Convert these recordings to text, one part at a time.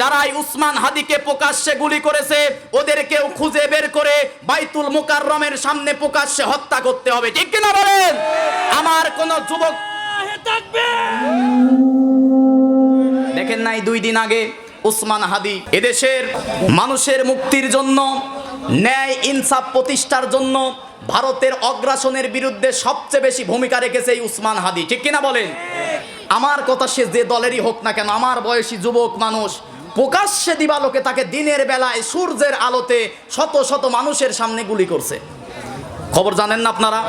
যারা এই উসমান হাদিকে প্রকাশ্যে গুলি করেছে ওদেরকেও খুঁজে বের করে বাইতুল মুকাররমের সামনে প্রকাশ্যে হত্যা করতে হবে। ঠিক কিনা বলেন? আমার কোন যুবক দেখেন নাই দুই দিন আগে উসমান হাদি এদেশের মানুষের মুক্তির জন্য ন্যায় ইনসাফ প্রতিষ্ঠার জন্য ভারতের অগ্রাসনের বিরুদ্ধে সবচেয়ে বেশি ভূমিকা রেখেছে এই উসমান হাদি। ঠিক কিনা বলেন? আমার কথা সে যে দলেরই হোক না কেন আমার বয়সী যুবক মানুষ প্রকাশ্যে দিবালোকে তাকে দিনের বেলায় সূর্যের আলোতে শত শত মানুষের সামনে গুলি করছে। খবর জানেন না আপনারা?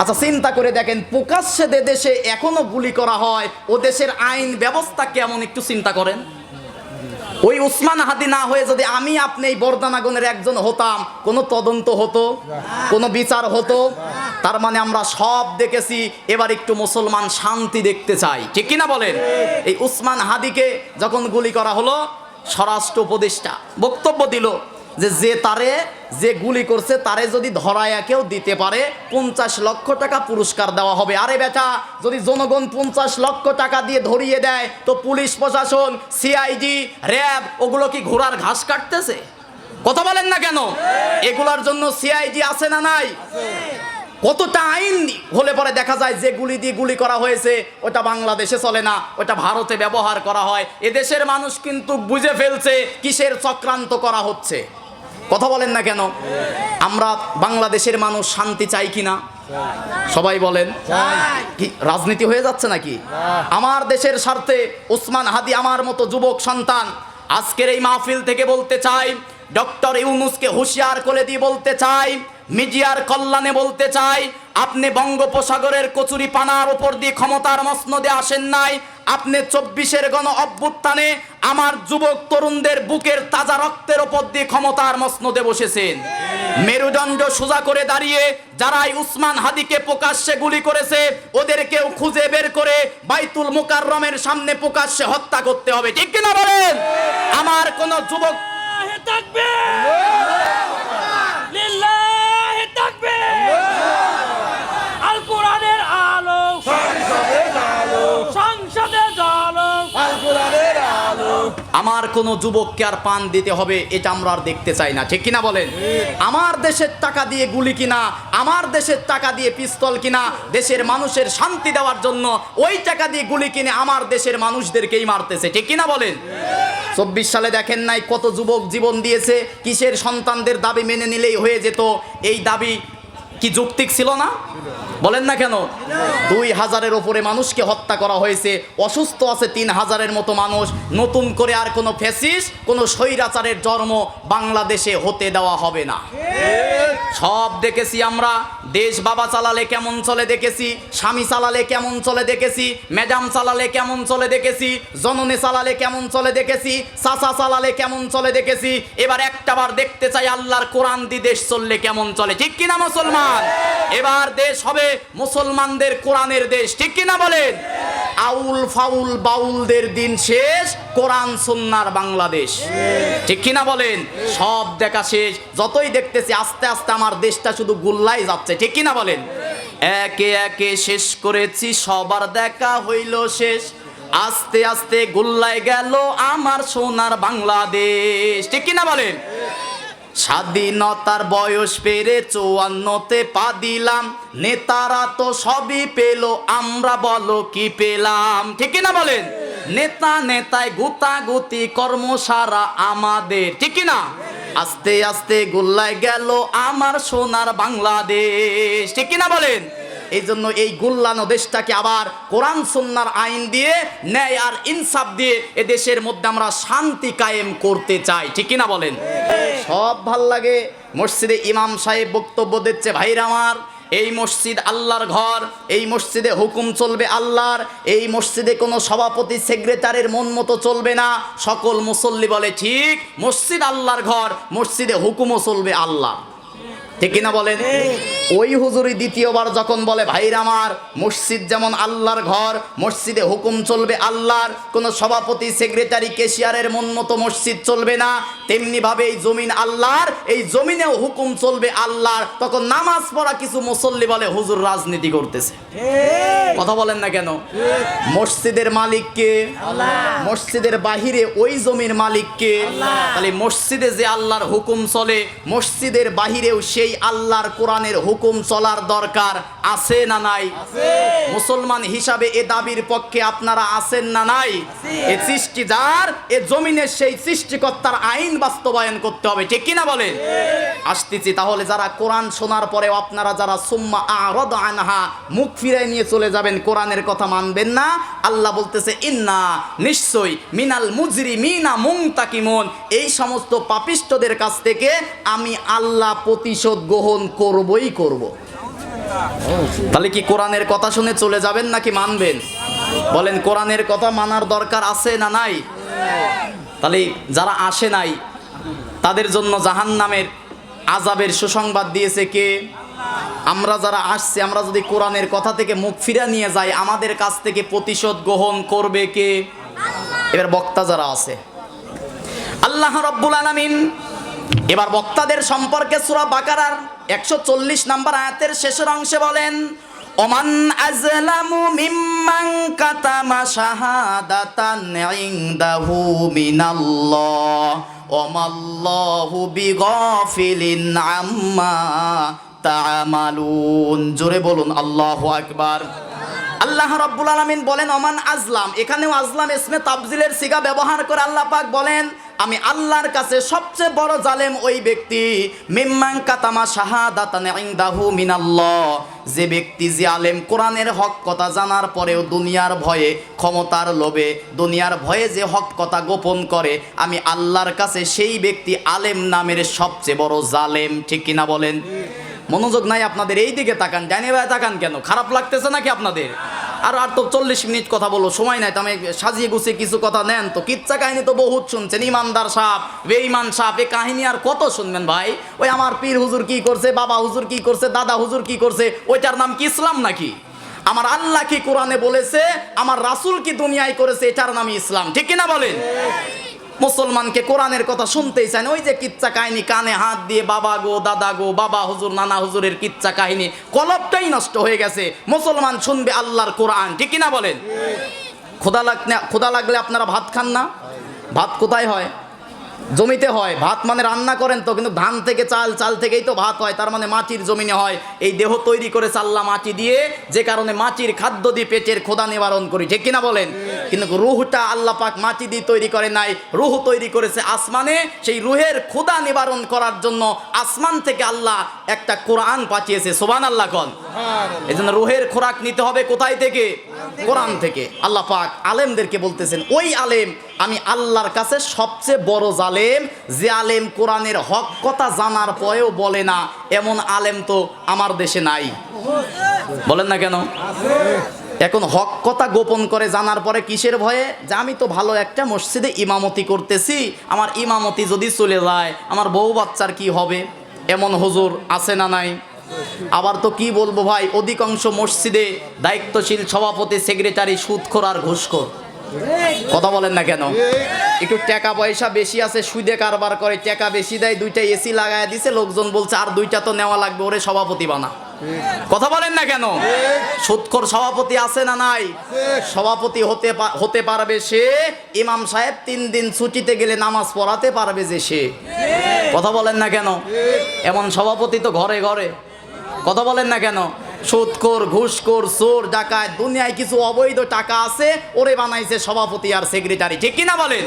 আচ্ছা চিন্তা করে দেখেন, প্রকাশ্যে দে দেশে এখনও গুলি করা হয়, ও দেশের আইন ব্যবস্থা কেমন একটু চিন্তা করেন। ওই উসমান হাদি না হয়ে যদি আমি আপনি এই বর্দানাগণের একজন হতাম, কোনো তদন্ত হতো? কোনো বিচার হতো? তার মানে আমরা সব দেখেছি, এবার একটু মুসলমান শান্তি দেখতে চাই। ঠিক কিনা বলেন? এই উসমান হাদিকে যখন গুলি করা হলো, স্বরাষ্ট্র উপদেষ্টা বক্তব্য দিল যে যে তারে যে গুলি করছে, তারে যদি ধরায়া কেউ দিতে পারে, পঞ্চাশ লক্ষ টাকা পুরস্কার দেওয়া হবে। আরে বেটা, যদি জনগণ পঞ্চাশ লক্ষ টাকা দিয়ে ধরিয়ে দেয়, তো পুলিশ প্রশাসন, সিআইডি, র্যাব, ওগুলো কি ঘোড়ার ঘাস কাটতেছে? কথা বলেন না কেন? এগুলার জন্য সিআইডি আছে না নাই? কতটা আইন হলে পরে দেখা যায় যে গুলি দিয়ে গুলি করা হয়েছে, ওটা বাংলাদেশে চলে না, ওটা ভারতে ব্যবহার করা হয়। এদেশের মানুষ কিন্তু বুঝে ফেলছে কিসের চক্রান্ত করা হচ্ছে। কথা বলেন না কেন? আমরা বাংলাদেশের মানুষ শান্তি চাই কি না সবাই বলেন। কি, রাজনীতি হয়ে যাচ্ছে নাকি? আমার দেশের স্বার্থে ওসমান হাদি আমার মতো যুবক সন্তান আজকের এই মাহফিল থেকে বলতে চাই, ডক্টর ইউনুসকে হুঁশিয়ার করে দিয়ে বলতে চাই মিডিয়ার কল্যাণে বলতে চাই আপনি বঙ্গোপসাগরের কচুরি পানার উপর দিয়ে ক্ষমতার মসনদে আসেন নাই আপনি চব্বিশের গণ অভ্যুত্থানে আমার যুবক তরুণদের বুকের তাজা রক্তের ওপর দিয়ে ক্ষমতার মসনদে বসেছেন। মেরুদণ্ড সোজা করে দাঁড়িয়ে যারাই উসমান হাদিকে প্রকাশ্যে গুলি করেছে ওদেরকেও খুঁজে বের করে বাইতুল মুকাররমের সামনে প্রকাশ্যে হত্যা করতে হবে। ঠিক কিনা বলেন? আমার কোন যুবক লিল্লাহি! আমার কোন যুবককে আর পান দিতে হবে, এটা আমরা আর দেখতে চাই না। ঠিক কিনা বলেন? আমার দেশের টাকা দিয়ে গুলি কিনা, আমার দেশের টাকা দিয়ে পিস্তল কিনা, দেশের মানুষের শান্তি দেওয়ার জন্য ওই টাকা দিয়ে গুলি কিনে আমার দেশের মানুষদেরকেই মারতেছে। ঠিক কিনা বলেন? চব্বিশ সালে দেখেন নাই কত যুবক জীবন দিয়েছে, কিসের সন্তানদের দাবি মেনে নিলেই হয়ে যেত? এই দাবি কি যৌক্তিক ছিল না? বলেন না কেন? দুই হাজারের ওপরে মানুষকে হত্যা করা হয়েছে, অসুস্থ আছে তিন হাজারের মতো মানুষ, নতুন করে আর কোনো ফেসিস কোনো স্বৈরাচারের জন্ম বাংলাদেশে হতে দেওয়া হবে না। সব দেখেছি আমরা, দেশ বাবা চালালে কেমন চলে দেখেছি, স্বামী চালালে কেমন চলে দেখেছি, ম্যাডাম চালালে কেমন চলে দেখেছি, জননে চালালে কেমন চলে দেখেছি, চাচা চালালে কেমন চলে দেখেছি, এবার একটাবার দেখতে চাই আল্লাহর কোরআন দি দেশ চললে কেমন চলে, ঠিক কিনা মুসলমান? এবার দেশ হবে মুসলমানদের কোরআনের দেশ। ঠিক কিনা বলেন? আউল ফাউল বাউলদের দিন শেষ, কোরআন সুন্নার বাংলাদেশ। ঠিক কিনা বলেন? সব দেখা শেষ। যতই দেখতেছি, আস্তে আস্তে আমার দেশটা শুধু গুল্লাই যাচ্ছে। ঠিক কিনা বলেন? একে একে শেষ করেছি, সবার দেখা হইল শেষ। আস্তে আস্তে গুল্লাই গেল আমার সোনার বাংলাদেশ। ঠিক কিনা বলেন? স্বাধীনতার বয়স পেরে চুয়ান্নতে পা দিলাম। নেতারা তো সবই পেল, আমরা বলো কি পেলাম? ঠিক না বলেন? নেতা নেতায় গুতাগুতি কর্মসারা আমাদের, ঠিক না আস্তে আস্তে গোল্লায় গেল আমার সোনার বাংলাদেশ, ঠিক না বলেন? এই জন্য এই গুল্লানো দেশটাকে আবার কোরআন সন্ন্যার আইন দিয়ে, ন্যায় আর ইনসাফ দিয়ে এ দেশের মধ্যে আমরা শান্তি কায়েম করতে চাই, ঠিক না বলেন? সব ভালো লাগে। মসজিদে ইমাম সাহেব বক্তব্য দিচ্ছে, ভাইরা আমার, এই মসজিদ আল্লাহর ঘর, এই মসজিদে হুকুম চলবে আল্লাহর, এই মসজিদে কোনো সভাপতি, সেক্রেটারের মন মতো চলবে না। সকল মুসল্লি বলে, ঠিক, মসজিদ আল্লাহর ঘর, মসজিদে হুকুমও চলবে আল্লাহ ঠিক কিনা বলেন? ওই হুজুরি দ্বিতীয়বার যখন বলে ভাইর আমার মসজিদ যেমন আল্লাহর ঘর মসজিদে হুকুম চলবে আল্লাহর কোনো সভাপতি সেক্রেটারি কেশিয়ারের মন মতো মসজিদ চলবে না তেমনি ভাবে এই জমিন আল্লাহর এই জমিনেও হুকুম চলবে আল্লাহর তখন নামাজ পড়া কিছু মুসল্লি বলে হুজুর রাজনীতি করতেছে। কথা বলেন না কেন? মসজিদের মালিককে মসজিদের বাহিরে ওই জমির মালিককে তাহলে মসজিদে যে আল্লাহর হুকুম চলে মসজিদের বাহিরেও সেই আল্লাহর কোরআনের হুকুম চলার দরকার আছে না নাই? মুসলমান হিসাবে এ দাবির পক্ষে আপনারা আছেন না নাই? এ সৃষ্টি যার এ জমিনের সেই সৃষ্টিকর্তার আইন বাস্তবায়ন করতে হবে ঠিক কিনা বলে আসতেছি তাহলে যারা কোরআন শোনার পরেও আপনারা যারা সুম্মা আরদ আনহা মুখ ফিরাই নিয়ে চলে যাবেন কোরআনের কথা মানবেন না। আল্লাহ বলতেছে ইন্না নিশ্চয়ই মিনাল মুজরি মিনা মুংতাকিমন এই সমস্ত পাপিষ্টদের কাছ থেকে আমি আল্লাহ প্রতিশোধ গ্রহণ করবই করব। তাহলে কি কোরআনের কথা শুনে চলে যাবেন নাকি মানবেন? বলেন, কোরআনের কথা মানার দরকার আছে না নাই? তাহলে যারা আসে নাই, তাদের জন্য জাহান নামের আজাবের সুসংবাদ দিয়েছে কে? আমরা যারা আসছি, আমরা যদি কোরআনের কথা থেকে মুখ ফিরা নিয়ে যাই, আমাদের কাছ থেকে প্রতিশোধ গ্রহণ করবে কে? এবার বক্তা যারা আছে। আল্লাহ রব্বুল আলামিন এবার বক্তাদের সম্পর্কে সূরা বাকারার একশো চল্লিশ নাম্বার আয়াতের শেষের অংশে বলেন, ওমান আজলামু মিম্মান কাতামা শাহাদাতান ইনদাহু মিনাল্লাহ, ওমাল্লাহু বিগাফিলিন আম্মা তা'মালুন জোরে বলুন, আল্লাহু আকবার। আল্লাহ রাব্বুল আলামিন বলেন, ওমান আজলাম। এখানেও আজলাম ইসমে তাবজিলের সিগা ব্যবহার করে আল্লাহ পাক বলেন আমি আল্লাহর কাছে সবচেয়ে বড় জালেম ওই ব্যক্তি। মিম্মান কাতামা শাহাদাতান ইনদাহু মিনাল্লাহ। যে ব্যক্তি, যে আলেম, কোরআনের হক কথা জানার পরেও দুনিয়ার ভয়ে, ক্ষমতার লোভে, দুনিয়ার ভয়ে যে হক কথা গোপন করে, আমি আল্লাহর কাছে সেই ব্যক্তি আলেম নামের সবচেয়ে বড় জালেম, ঠিক কিনা বলেন? মনোযোগ নাই আপনাদের এই দিকে তাকান। ডাইনে তাকান কেন? খারাপ লাগতেছে নাকি আপনাদের? আর আর তো চল্লিশ মিনিট কথা বলো, সময় নাই তো আমি সাজিয়ে গুছিয়ে কিছু কথা নেন তো। কিচ্ছা কাহিনী তো বহুত শুনছেন, ইমানদার সাপ, বেঈমান সাপ, এ কাহিনী আর কত শুনবেন ভাই? ওই আমার পীর হুজুর কি করছে, বাবা হুজুর কি করছে, দাদা হুজুর কি করছে, ওইটার নাম কি ইসলাম নাকি? আমার আল্লাহ কি কোরআনে বলেছে, আমার রাসুল কি দুনিয়ায় করেছে, এটার নাম ইসলাম, ঠিক কিনা বলেন? মুসলমানকে কোরআনের কথা শুনতেই চায় না। ওই যে কিচ্ছা কাহিনী, কানে হাত দিয়ে বাবা গো, দাদা গো, বাবা হুজুর, নানা হুজুরের কিচ্ছা কাহিনী, কলবটাই নষ্ট হয়ে গেছে। মুসলমান শুনবে আল্লাহর কোরআন, ঠিক কিনা বলেন? খোদা লাগলে খোদা লাগলে আপনারা ভাত খান না? ভাত কোথায় হয়? জমিতে হয়। ভাত মানে রান্না করেন তো, কিন্তু ধান থেকে চাল চাল থেকেই তো ভাত হয়, তার মানে মাটির জমিনে হয়। এই দেহ তৈরি করে চাল্লা মাটি দিয়ে, যে কারণে মাটির খাদ্য দিয়ে পেটের খোদা নিবারণ করি, ঠিক কিনা বলেন? কিন্তু রুহটা আল্লাহ পাক মাটি দিয়ে তৈরি করে নাই। রুহ তৈরি করেছে আসমানে। সেই রুহের ক্ষুদা নিবারণ করার জন্য আসমান থেকে আল্লাহ একটা কোরআন পাঠিয়েছে। সোবান আল্লাহ কন। এই জন্য রুহের খোরাক নিতে হবে কোথায় থেকে? কোরআন থেকে। আল্লাহ পাক আলেমদেরকে বলতেছেন ওই আলেম আমি আল্লাহর কাছে সবচেয়ে বড় জালেম যে আলেম কোরআনের হক কথা জানার পরেও বলে না। এমন আলেম তো আমার দেশে নাই। বলেন না কেন? এখন হক কথা গোপন করে জানার পরে কিসের ভয়ে? যে আমি তো ভালো একটা মসজিদে ইমামতি করতেছি, আমার ইমামতি যদি চলে যায়, আমার বউ বাচ্চার কি হবে? এমন হুজুর আছে না নাই? আবার তো কি বলব ভাই, অধিকাংশ মসজিদে দায়িত্বশীল সভাপতি, সেক্রেটারি, সুদখোর আর ঘুষখোর। কথা বলেন না কেন? একটু টাকা পয়সা বেশি আছে, সুদে কারবার করে, টাকা বেশি দেয়, দুইটা এসি লাগায় দিছে, লোকজন বলছে, আর দুইটা তো নেওয়া লাগবে, ওরে সভাপতি বানা। কথা বলেন না কেন? সুৎখর সভাপতি আছে না নাই? সভাপতি হতে হতে পারবে সে, ইমাম সাহেব তিন দিন ছুটিতে গেলে নামাজ পড়াতে পারবে যে সে। কথা বলেন না কেন? এমন সভাপতি তো ঘরে ঘরে। কথা বলেন না কেন? সুদখোর ঘুষখোর চোর ডাকাত দুনিয়ায় কিছু অবৈধ টাকা আছে ওরে বানাইছে সভাপতি আর সেক্রেটারি। ঠিক কিনা বলেন?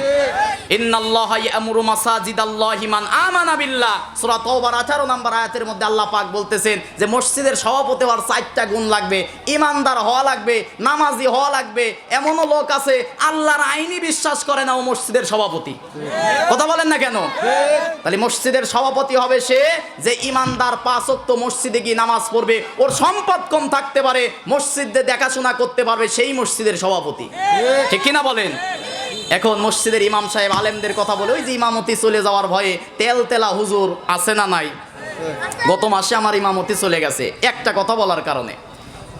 ইন্নাল্লাহা ইয়ামুরু মাসাজিদাল্লাহি মান আমানা বিল্লাহ। সূরা তওবার 18 নম্বর আয়াতের মধ্যে আল্লাহ পাক বলতেছেন যে মসজিদের সভাপতি হওয়ার চারটা গুণ লাগবে। ইমানদার হওয়া লাগবে নামাজি হওয়া লাগবে এমনও লোক আছে আল্লাহর আইনি বিশ্বাস করে না ও মসজিদের সভাপতি। কথা বলেন না কেন? তাহলে মসজিদের সভাপতি হবে সে যে ইমানদার পাঁচ ওয়াক্ত মসজিদে গিয়ে নামাজ পড়বে ওর সম্পদ কম থাকতে পারে, মসজিদে দেখাশোনা করতে পারবে সেই মসজিদের সভাপতি। ঠিক কিনা বলেন? এখন মসজিদের ইমাম সাহেব আলেমদের কথা বলে, ওই যে ইমামতি চলে যাওয়ার ভয়ে তেল তেলা হুজুর আছে না নাই? গত মাসে আমার ইমামতি চলে গেছে। একটা কথা বলার কারণে।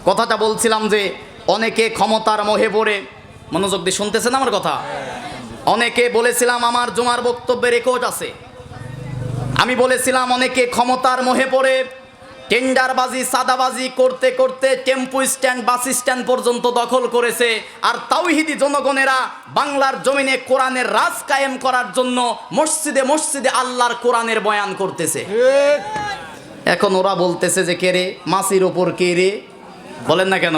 কথাটা বলছিলাম যে, অনেকে ক্ষমতার মোহে পড়ে। মনোযোগ দিয়ে শুনতেছেন আমার কথা? অনেকে বলেছিলাম আমার জমার বক্তব্যে রেকর্ড আছে। আমি বলেছিলাম অনেকে ক্ষমতার মোহে পড়ে টেন্ডারবাজি, সাদাবাজি করতে করতে টেম্পু স্ট্যান্ড, বাস স্ট্যান্ড পর্যন্ত দখল করেছে। আর তাওহিদি জনগণেরা বাংলার জমিনে কোরআনের রাজ কায়েম করার জন্য মসজিদে মসজিদে আল্লাহর কোরআনের বয়ান করতেছে। এখন ওরা বলতেছে যে, কে রে? মাসির ওপর কে রে? বলেন না কেন?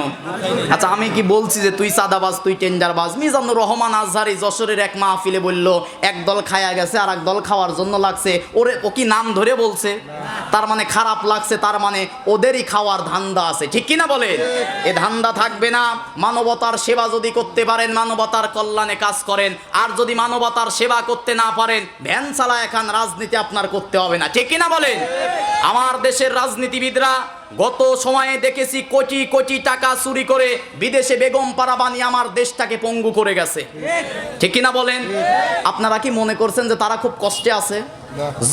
আচ্ছা আমি কি বলছি যে, তুই সাদাবাজ, তুই টেন্ডারবাজ? মিজানুর রহমান আজহারি যশোরের এক মাহফিলে বলল, এক দল খায়া গেছে আর এক দল খাওয়ার জন্য লাগছে। ওরে, ও কি নাম ধরে বলছে? তার মানে খারাপ লাগছে, তার মানে ওদেরই খাওয়ার ধান্দা আছে। ঠিক কিনা বলে? এ ধান্দা থাকবে না। মানবতার সেবা যদি করতে পারেন, মানবতার কল্যাণে কাজ করেন। আর যদি মানবতার সেবা করতে না পারেন, ভ্যান চালা এখন রাজনীতি আপনার করতে হবে না। ঠিক কিনা বলেন আমার দেশের রাজনীতিবিদরা গত সময়ে দেখেছি কোটি কোটি টাকা চুরি করে বিদেশে বেগম পাড়া বানিয়ে আমার দেশটাকে পঙ্গু করে গেছে। ঠিক কিনা বলেন? আপনারা কি মনে করছেন যে তারা খুব কষ্টে আছে?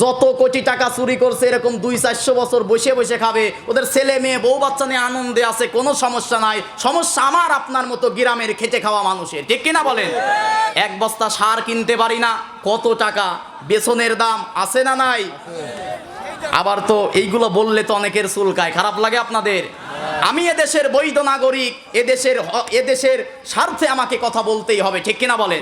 যত কোটি টাকা চুরি করছে এরকম দুই চারশো বছর বসে বসে খাবে ওদের ছেলে মেয়ে বউ বাচ্চা নিয়ে আনন্দে আছে কোনো সমস্যা নাই। সমস্যা আমার আপনার মতো গ্রামের খেটে খাওয়া মানুষের। ঠিক কিনা বলেন? এক বস্তা সার কিনতে পারি না কত টাকা? বেসনের দাম আছে না নাই? আবার তো এইগুলো বললে তো অনেকের চুলকায় খারাপ লাগে আপনাদের? আমি এদেশের বৈধ নাগরিক, এদেশের এদেশের স্বার্থে আমাকে কথা বলতেই হবে, ঠিক কিনা বলেন?